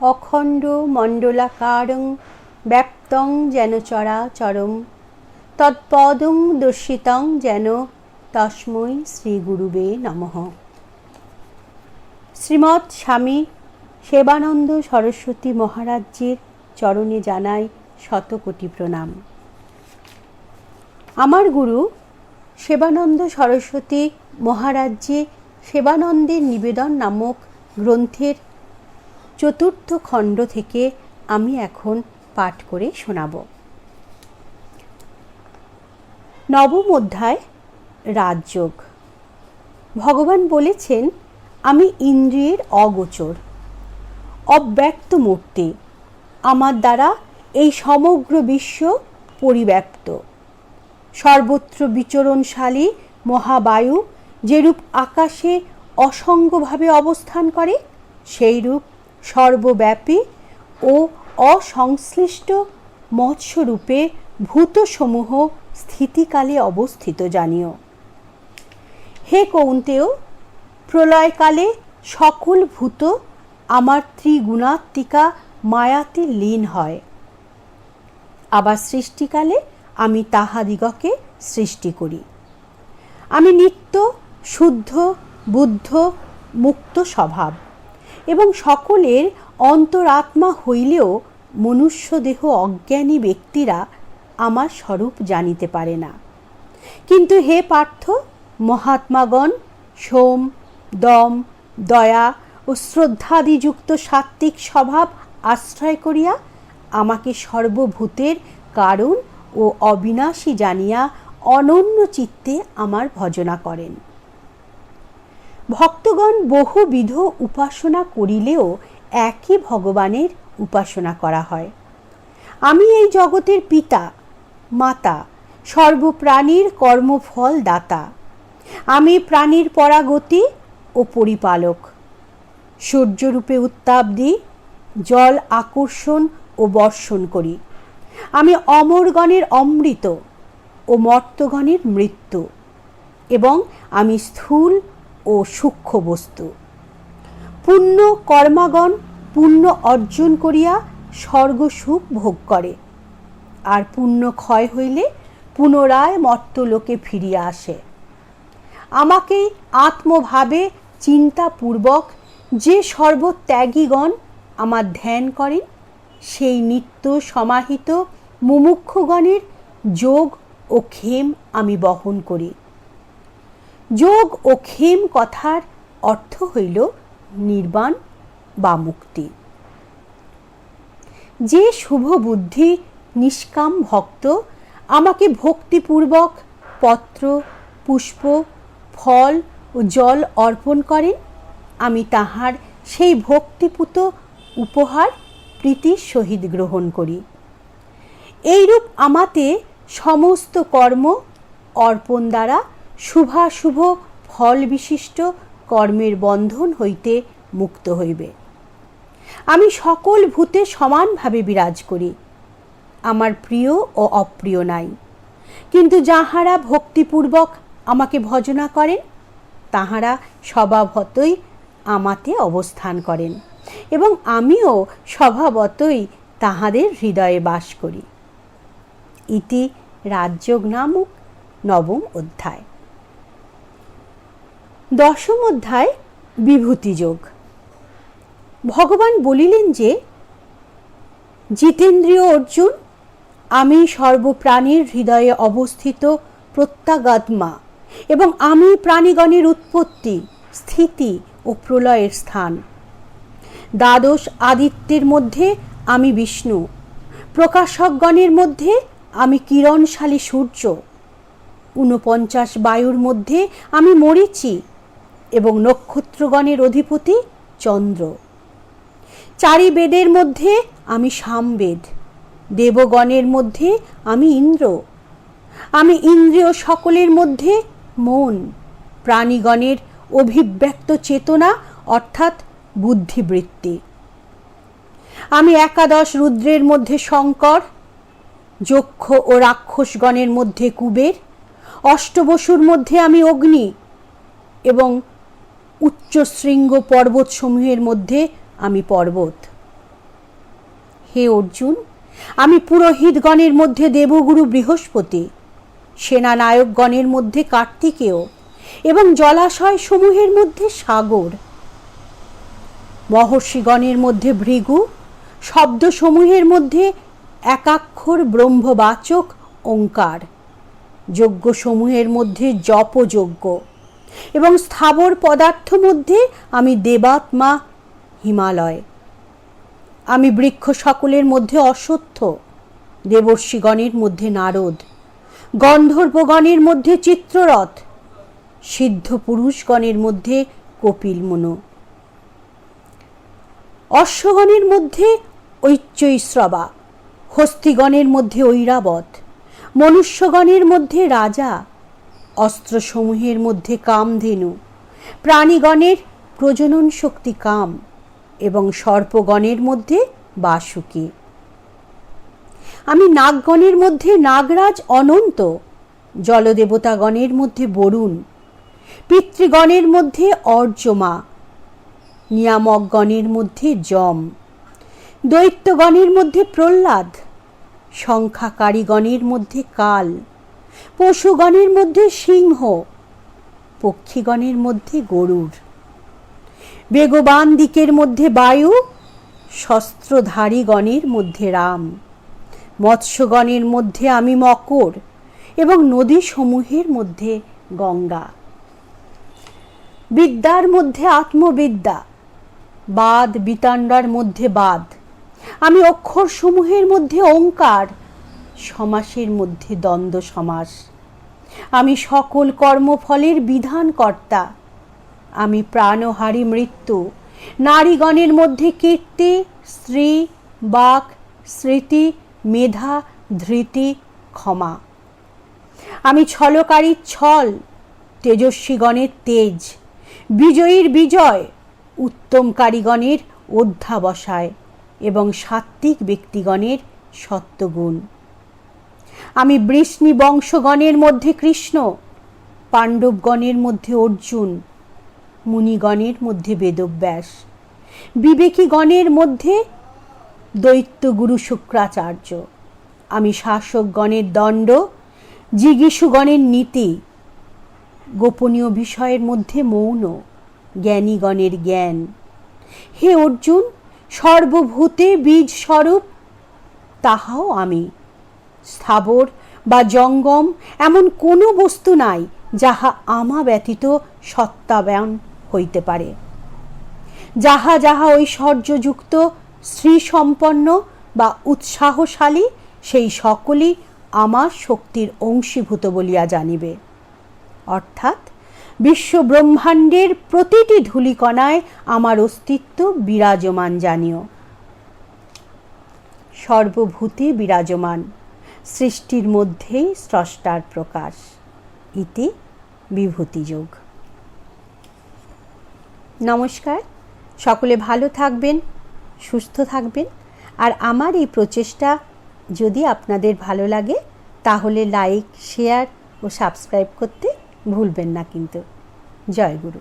অখণ্ড মণ্ডলাকারং ব্যাপ্তং যেন চরাচরম, তৎপদং দর্শিতং যেন তস্মৈ শ্রী গুরুবে নমঃ। শ্রীমৎ স্বামী সেবানন্দ সরস্বতী মহারাজ্যের চরণে জানাই শতকোটি প্রণাম। আমার গুরু সেবানন্দ সরস্বতী মহারাজ্যে সেবানন্দের নিবেদন নামক গ্রন্থের চতুর্থ খণ্ড থেকে আমি এখন পাঠ করে শোনাব। নবম অধ্যায়, রাজযোগ। ভগবান বলেছেন, আমি ইন্দ্রিয়ের অগোচর, অব্যক্ত মূর্তি, আমার দ্বারা এই সমগ্র বিশ্ব পরিব্যাপ্ত। সর্বত্র বিচরণশালী মহাবায়ু যেরূপ আকাশে অসঙ্গভাবে অবস্থান করে, সেইরূপ সর্বব্যাপী ও অসংশ্লিষ্ট মৎস্যরূপে ভূতসমূহ স্থিতিকালে অবস্থিত, জানিও। হে কৌন্তেয়, প্রলয়কালে সকল ভূত আমার ত্রিগুণাত্মিকা মায়াতে লীন হয়। আবার সৃষ্টিকালে আমি তাহাদিগকে সৃষ্টি করি। আমি নিত্য, শুদ্ধ, বুদ্ধ, মুক্ত স্বভাব। এবং সকলের অন্তরাত্মা হইলেও মনুষ্য দেহ অজ্ঞানী ব্যক্তিরা আমার স্বরূপ জানিতে পারে না। কিন্তু হে পার্থ, মহাত্মাগণ, সোম, দম, দয়া ও শ্রদ্ধাদিযুক্ত সাত্ত্বিক স্বভাব আশ্রয় করিয়া আমাকে সর্বভূতের কারণ ও অবিনাশী জানিয়া অনন্য চিত্তে আমার ভজনা করেন। ভক্তগণ বহুবিধ উপাসনা করিলেও একই ভগবানের উপাসনা করা হয়। আমি এই জগতের পিতা, মাতা, সর্বপ্রাণীর কর্মফল দাতা। আমি প্রাণীর পরাগতি ও পরিপালক। সূর্যরূপে উত্তাপ দিই জল আকর্ষণ ও বর্ষণ করি। আমি অমরগণের অমৃত ও মর্তগণের মৃত্যু। এবং আমি স্থূল ও সূক্ষ্ম বস্তু। পুণ্য কর্মাগণ পুণ্য অর্জন করিয়া স্বর্গসুখ ভোগ করে। আর পুণ্য ক্ষয় হইলে পুনরায় মর্তলোকে ফিরিয়া আসে। আমাকে আত্মভাবে চিন্তাপূর্বক যে সর্বত্যাগীগণ আমার ধ্যান করেন, সেই নিত্য সমাহিত মুমুক্ষগণের যোগ ও ক্ষেম আমি বহন করি। যোগ ও ক্ষেম কথার অর্থ হইল নির্বাণ বা মুক্তি। যে শুভ বুদ্ধি নিষ্কাম ভক্ত আমাকে ভক্তিপূর্বক পত্র, পুষ্প, ফল ও জল অর্পণ করেন আমি তাহার সেই ভক্তিপুত উপহার প্রীতির সহিত গ্রহণ করি। এইরূপ আমাতে সমস্ত কর্ম অর্পণ দ্বারা শুভাশুভ ফল বিশিষ্ট কর্মের বন্ধন হইতে মুক্ত হইবে। আমি সকল ভূতে সমানভাবে বিরাজ করি। আমার প্রিয় ও অপ্রিয় নাই। কিন্তু যাহারা ভক্তিপূর্বক আমাকে ভজনা করেন, তাহারা স্বভাবতই আমাতে অবস্থান করেন এবং আমিও স্বভাবতই তাহাদের হৃদয়ে বাস করি। ইতি রাজযোগ নামক নবম অধ্যায়। দশম অধ্যায় বিভূতিযোগ ভগবান বলিলেন যে, জিতেন্দ্রীয় অর্জুন, আমি সর্বপ্রাণীর হৃদয়ে অবস্থিত প্রত্যাগাত্মা এবং আমি প্রাণীগণের উৎপত্তি, স্থিতি ও প্রলয়ের স্থান। দ্বাদশ আদিত্যের মধ্যে আমি বিষ্ণু, প্রকাশকগণের মধ্যে আমি কিরণশালী সূর্য, ঊনপঞ্চাশ বায়ুর মধ্যে আমি মরিচি এবং নক্ষত্রগণের অধিপতি চন্দ্র। চারি বেদের মধ্যে আমি সামবেদ, দেবগণের মধ্যে আমি ইন্দ্র। আমি ইন্দ্রিয় সকলের মধ্যে মন, প্রাণীগণের অভিব্যক্ত চেতনা অর্থাৎ বুদ্ধিবৃত্তি। আমি একাদশ রুদ্রের মধ্যে শঙ্কর, যক্ষ ও রাক্ষসগণের মধ্যে কুবের, অষ্টবসুর মধ্যে আমি অগ্নি এবং উচ্চশৃঙ্গ পর্বতসমূহের মধ্যে আমি পর্বত। হে অর্জুন, আমি পুরোহিতগণের মধ্যে দেবগুরু বৃহস্পতি, সেনানায়কগণের মধ্যে কার্তিকেয় এবং জলাশয় সমূহের মধ্যে সাগর। মহর্ষিগণের মধ্যে ভৃগু, শব্দসমূহের মধ্যে একাক্ষর ব্রহ্মবাচক, ওঙ্কার। যজ্ঞসমূহের মধ্যে জপযজ্ঞ। এবং স্থাবর পদার্থ মধ্যে আমি দেবাত্মা, হিমালয়। আমি বৃক্ষ সকলের মধ্যে অসত্য, দেবর্ষিগণের মধ্যে নারদ, গন্ধর্বগণের মধ্যে চিত্ররথ, সিদ্ধ পুরুষগণের মধ্যে কপিল মনো অশ্বগণের মধ্যে ঐচ্যৈশ্রবা হস্তিগণের মধ্যে ঐরাবত, মনুষ্যগণের মধ্যে রাজা অস্ত্রসমূহের মধ্যে কামধেনু। প্রাণীগণের প্রজনন শক্তি কাম এবং সর্পগণের মধ্যে বাসুকি। আমি নাগগণের মধ্যে নাগরাজ অনন্ত, জলদেবতাগণের মধ্যে বরুণ, পিতৃগণের মধ্যে অর্জমা, নিয়ামকগণের মধ্যে যম, দৈত্যগণের মধ্যে প্রহ্লাদ, সংখ্যাকারীগণের মধ্যে কাল। পশুগণের মধ্যে সিংহ, পক্ষীগণের মধ্যে গরুর। বেগবান দিকের মধ্যে বায়ু, শস্ত্রধারীগণের মধ্যে রাম। মৎস্যগণের মধ্যে আমি মকর এবং নদী সমূহের মধ্যে গঙ্গা। বিদ্যার মধ্যে আত্মবিদ্যা, বাদ বিতান্ডার মধ্যে বাদ। আমি অক্ষর সমূহের মধ্যে ওঙ্কার সমাসের মধ্যে দ্বন্দ্ব সমাস। আমি সকল কর্মফলের বিধানকর্তা। আমি প্রাণহারী মৃত্যু। নারীগণের মধ্যে কীর্তি, স্ত্রী, বাক, স্মৃতি, মেধা, ধৃতি, ক্ষমা। আমি ছলকারী ছল, তেজস্বীগণের তেজ। বিজয়ীর বিজয় উত্তম কারিগণের অধ্যাবসায় এবং সাত্ত্বিক ব্যক্তিগণের সত্যগুণ। আমি বৃষ্ণি বংশগণের মধ্যে কৃষ্ণ, পাণ্ডবগণের মধ্যে অর্জুন, মুনিগণের মধ্যে বেদব্যাস, বিবেকীগণের মধ্যে দৈত্যগুরু শুক্রাচার্য। আমি শাসকগণের দণ্ড, জিগীষুগণের নীতি, গোপনীয় বিষয়ের মধ্যে মৌন, জ্ঞানীগণের জ্ঞান। হে অর্জুন, সর্বভূতে বীজ স্বরূপ তাহাও আমি। স্থাবর বা জঙ্গম এমন কোনো বস্তু নাই যাহা আমা ব্যতীত সত্তাবান হইতে পারে। যাহা যাহা ঐশ্বর্যযুক্ত শ্রীসম্পন্ন বা উৎসাহশালী, সেই সকলই আমার শক্তির অংশীভূত বলিয়া জানিবে। অর্থাৎ বিশ্ব ব্রহ্মাণ্ডের প্রতিটি ধূলিকণায় আমার অস্তিত্ব বিরাজমান জানিও। সর্বভূতে বিরাজমান। সৃষ্টির মধ্যেই স্রষ্টার প্রকাশ। ইতি বিভূতিযোগ নমস্কার। সকলে ভালো থাকবেন, সুস্থ থাকবেন। আর আমার এই প্রচেষ্টা যদি আপনাদের ভালো লাগে, তাহলে লাইক, শেয়ার ও সাবস্ক্রাইব করতে ভুলবেন না কিন্তু। জয় গুরু।